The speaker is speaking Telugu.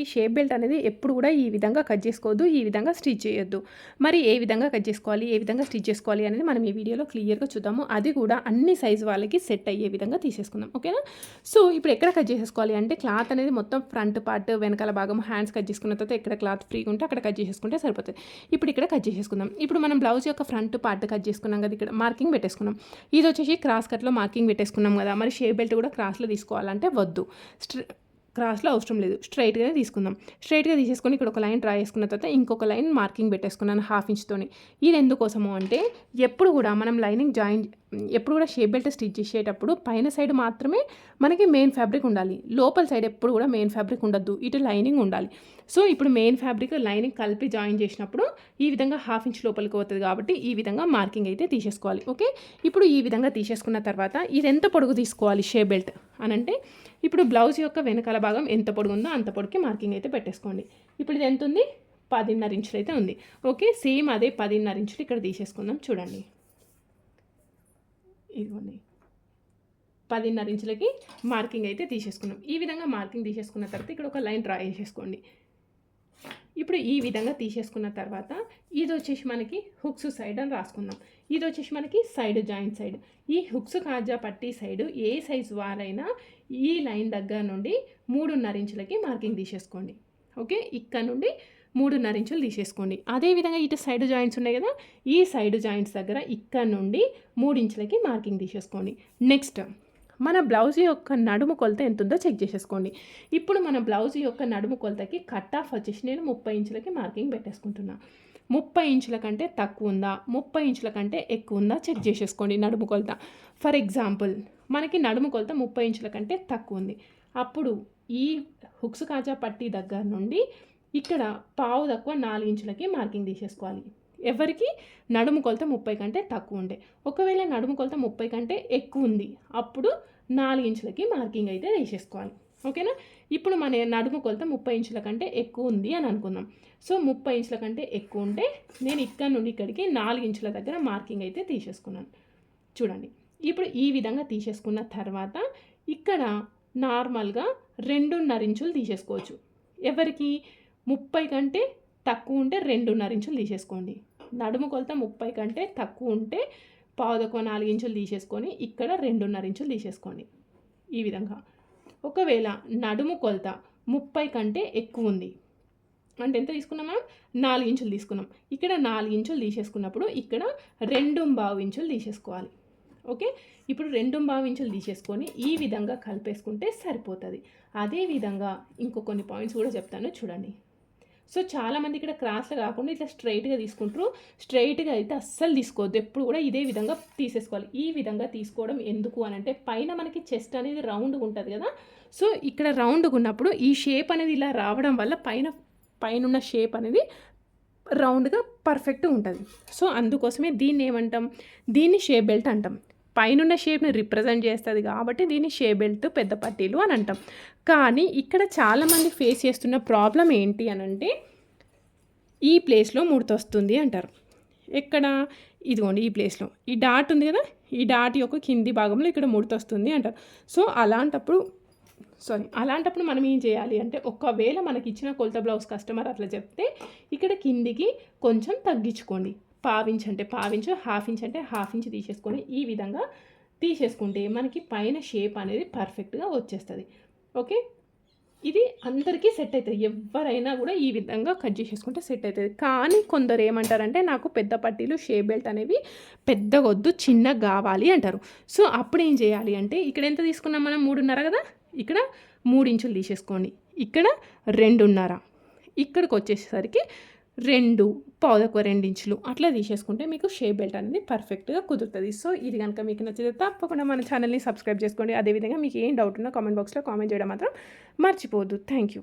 ఈ షేప్ బెల్ట్ అనేది ఎప్పుడు కూడా ఈ విధంగా కట్ చేసుకోవద్దు ఈ విధంగా స్టిచ్ చేయొద్దు. మరి ఏ విధంగా కట్ చేసుకోవాలి ఏ విధంగా స్టిచ్ చేసుకోవాలి అనేది మనం ఈ వీడియోలో క్లియర్గా చూద్దాము. అది కూడా అన్ని సైజు వాళ్ళకి సెట్ అయ్యే విధంగా తీసేసుకుందాం. ఓకేనా? సో ఇప్పుడు ఎక్కడ కట్ చేసేసుకోవాలి అంటే క్లాత్ అనేది మొత్తం ఫ్రంట్ పార్ట్ వెనకాల భాగం హ్యాండ్స్ కట్ చేసుకున్న తర్వాత ఎక్కడ క్లాత్ ఫ్రీగా ఉంటే అక్కడ కట్ చేసేసుకుంటే సరిపోతుంది. ఇప్పుడు ఇక్కడ కట్ చేసేసుకుందాం. ఇప్పుడు మనం బ్లౌజ్ యొక్క ఫ్రంట్ పార్ట్ కట్ చేసుకున్నాం కదా ఇక్కడ మార్కింగ్ పెట్టేసుకున్నాం. ఇది వచ్చేసి క్రాస్ కట్లో మార్కింగ్ పెట్టేసుకున్నాం కదా మరి షేప్ బెల్ట్ కూడా క్రాస్లో తీసుకోవాలంటే వద్దు. క్రాస్లో అవసరం లేదు. స్ట్రైట్గానే తీసుకుందాం. స్ట్రైట్గా తీసేసుకొని ఇక్కడ ఒక లైన్ డ్రా చేసుకున్న తర్వాత ఇంకొక లైన్ మార్కింగ్ పెట్టేసుకున్నాను హాఫ్ ఇంచ్తోని ఇది ఎందుకోసము అంటే ఎప్పుడు కూడా మనం లైనింగ్ జాయిన్ ఎప్పుడు కూడా షేప్ బెల్ట్ స్టిచ్ చేసేటప్పుడు పైన సైడ్ మాత్రమే మనకి మెయిన్ ఫ్యాబ్రిక్ ఉండాలి. లోపల సైడ్ ఎప్పుడు కూడా మెయిన్ ఫ్యాబ్రిక్ ఉండద్దు. ఇటు లైనింగ్ ఉండాలి. సో ఇప్పుడు మెయిన్ ఫ్యాబ్రిక్ లైనింగ్ కలిపి జాయిన్ చేసినప్పుడు ఈ విధంగా హాఫ్ ఇంచ్ లోపలికి పోతుంది కాబట్టి ఈ విధంగా మార్కింగ్ అయితే తీసేసుకోవాలి. ఓకే? ఇప్పుడు ఈ విధంగా తీసేసుకున్న తర్వాత ఇది ఎంత పొడుగు తీసుకోవాలి షేప్ బెల్ట్? అని అంటే ఇప్పుడు బ్లౌజ్ యొక్క వెనకాల భాగం ఎంత పొడుగు ఉందో అంత పొడికి మార్కింగ్ అయితే పెట్టేసుకోండి. ఇప్పుడు ఇది ఎంత ఉంది పదిన్నర ఇంచులు అయితే ఉంది. ఓకే సేమ్ అదే పదిన్నర ఇంచులు ఇక్కడ తీసేసుకుందాం చూడండి. ఇదిగోండి. పదిన్నర ఇంచులకి మార్కింగ్ అయితే తీసేసుకున్నాం. ఈ విధంగా మార్కింగ్ తీసేసుకున్న తర్వాత ఇక్కడ ఒక లైన్ డ్రా చేసేసుకోండి. ఇప్పుడు ఈ విధంగా తీసేసుకున్న తర్వాత ఇది వచ్చేసి మనకి హుక్స్ సైడ్ అని రాసుకుందాం. ఇది వచ్చేసి మనకి సైడ్ జాయింట్ సైడ్. ఈ హుక్స్ కాజా పట్టి సైడ్ ఏ సైజ్ వారైనా ఈ లైన్ దగ్గర నుండి మూడున్నర ఇంచులకి మార్కింగ్ తీసేసుకోండి. ఓకే? ఇక్కడ నుండి మూడున్నర ఇంచులు తీసేసుకోండి. అదేవిధంగా ఇటు సైడ్ జాయింట్స్ ఉన్నాయి కదా? ఈ సైడ్ జాయింట్స్ దగ్గర ఇక్కడ నుండి మూడు ఇంచులకి మార్కింగ్ తీసేసుకోండి. నెక్స్ట్ మన బ్లౌజ్ యొక్క నడుము కొలత ఎంత ఉందో చెక్ చేసేసుకోండి. ఇప్పుడు మన బ్లౌజ్ యొక్క నడుము కొలతకి కట్ ఆఫ్ వచ్చేసి నేను ముప్పై ఇంచులకి మార్కింగ్ పెట్టేసుకుంటున్నా. ముప్పై ఇంచుల కంటే తక్కువ ఉందా? ముప్పై ఇంచుల కంటే ఎక్కువ ఉందా? చెక్ చేసేసుకోండి నడుము కొలత. ఫర్ ఎగ్జాంపుల్ మనకి నడుము కొలత ముప్పై ఇంచుల కంటే తక్కువ ఉంది. అప్పుడు ఈ హుక్స్ కాజా పట్టి దగ్గర నుండి ఇక్కడ పావు తక్కువ నాలుగు ఇంచులకి మార్కింగ్ తీసేసుకోవాలి. ఎవరికి? నడుము కొలత ముప్పై కంటే తక్కువ ఉండే. ఒకవేళ నడుము కొలత ముప్పై కంటే ఎక్కువ ఉంది అప్పుడు నాలుగు ఇంచులకి మార్కింగ్ అయితే వేసేసుకోవాలి. ఓకేనా? ఇప్పుడు మన నడుము కొలత ముప్పై ఇంచుల కంటే ఎక్కువ ఉంది అని అనుకుందాం. సో ముప్పై ఇంచుల కంటే ఎక్కువ ఉంటే నేను ఇక్కడ నుండి ఇక్కడికి నాలుగు ఇంచుల దగ్గర మార్కింగ్ అయితే తీసేసుకున్నాను. చూడండి. ఇప్పుడు ఈ విధంగా తీసేసుకున్న తర్వాత ఇక్కడ నార్మల్గా రెండున్నర ఇంచులు తీసేసుకోవచ్చు. ఎవరికి? ముప్పై కంటే తక్కువ ఉంటే రెండున్నర ఇంచులు తీసేసుకోండి. నడుము కొలత ముప్పై కంటే తక్కువ ఉంటే పావుదక్కువ నాలుగు ఇంచులు తీసేసుకొని ఇక్కడ రెండున్నర ఇంచులు తీసేసుకోండి. ఈ విధంగా. ఒకవేళ నడుము కొలత ముప్పై కంటే ఎక్కువ ఉంది. అంటే ఎంత తీసుకున్నాం మనం? నాలుగు ఇంచులు తీసుకున్నాం. ఇక్కడ నాలుగు ఇంచులు తీసేసుకున్నప్పుడు ఇక్కడ రెండు బావు ఇంచులు తీసేసుకోవాలి. ఓకే? ఇప్పుడు రెండు బావు ఇంచులు తీసేసుకొని ఈ విధంగా కలిపేసుకుంటే సరిపోతుంది. అదేవిధంగా ఇంకో కొన్ని పాయింట్స్ కూడా చెప్తాను చూడండి. సో చాలామంది ఇక్కడ క్రాస్లో కాకుండా ఇట్లా స్ట్రైట్గా తీసుకుంటారు. స్ట్రైట్గా అయితే అస్సలు తీసుకోవద్దు. ఎప్పుడు కూడా ఇదే విధంగా తీసేసుకోవాలి. ఈ విధంగా తీసుకోవడం ఎందుకు అని అంటే పైన మనకి చెస్ట్ అనేది రౌండ్గా ఉంటుంది కదా. సో ఇక్కడ రౌండ్గా ఉన్నప్పుడు ఈ షేప్ అనేది ఇలా రావడం వల్ల పైన పైన షేప్ అనేది రౌండ్గా పర్ఫెక్ట్గా ఉంటుంది. సో అందుకోసమే దీన్ని ఏమంటాం? దీన్ని షేప్ బెల్ట్ అంటాం. పైనున్న షేప్ని రిప్రజెంట్ చేస్తుంది కాబట్టి దీన్ని షేప్ బెల్ట్ పెద్ద పట్టీలు అని అంటాం. కానీ ఇక్కడ చాలామంది ఫేస్ చేస్తున్న ప్రాబ్లం ఏంటి అని అంటే ఈ ప్లేస్లో ముడత వస్తుంది అంటారు. ఎక్కడ? ఇదిగోండి ఈ ప్లేస్లో. ఈ డాట్ ఉంది కదా? ఈ డాట్ యొక్క కింది భాగంలో ఇక్కడ ముడతొస్తుంది అంటారు. సో అలాంటప్పుడు సారీ అలాంటప్పుడు మనం ఏం చేయాలి అంటే ఒకవేళ మనకి ఇచ్చిన కొలత బ్లౌజ్ కస్టమర్ అట్లా చెప్తే ఇక్కడ కిందికి కొంచెం తగ్గించుకోండి. పావించ్ అంటే పావించు హాఫ్ ఇంచ్ అంటే హాఫ్ ఇంచ్ తీసేసుకొని ఈ విధంగా తీసేసుకుంటే మనకి పైన షేప్ అనేది పర్ఫెక్ట్గా వచ్చేస్తుంది. ఓకే? ఇది అందరికీ సెట్ అవుతుంది ఎవరైనా కూడా ఈ విధంగా కట్ చేసేసుకుంటే సెట్ అవుతుంది కానీ కొందరు ఏమంటారంటే నాకు పెద్ద పట్టీలు షేప్ బెల్ట్ అనేవి పెద్దగా వద్దు చిన్నగా కావాలి అంటారు. సో అప్పుడు ఏం చేయాలి అంటే ఇక్కడ ఎంత తీసుకున్నాం మనం? మూడున్నర కదా? ఇక్కడ మూడు ఇంచులు తీసేసుకోండి. ఇక్కడ రెండున్నర. ఇక్కడికి వచ్చేసరికి రెండు పావుదక్కువ ఇంచులు అట్లా తీసేసుకుంటే మీకు షేప్ బెల్ట్ అనేది పర్ఫెక్ట్గా కుదురుతుంది. సో ఇది కనుక మీకు నచ్చితే తప్పకుండా మన ఛానల్ని సబ్స్క్రైబ్ చేసుకోండి. అదేవిధంగా మీకు ఏం డౌట్ ఉన్నా కామెంట్ బాక్స్లో కామెంట్ చేయడం మాత్రం మర్చిపోవద్దు. Thank you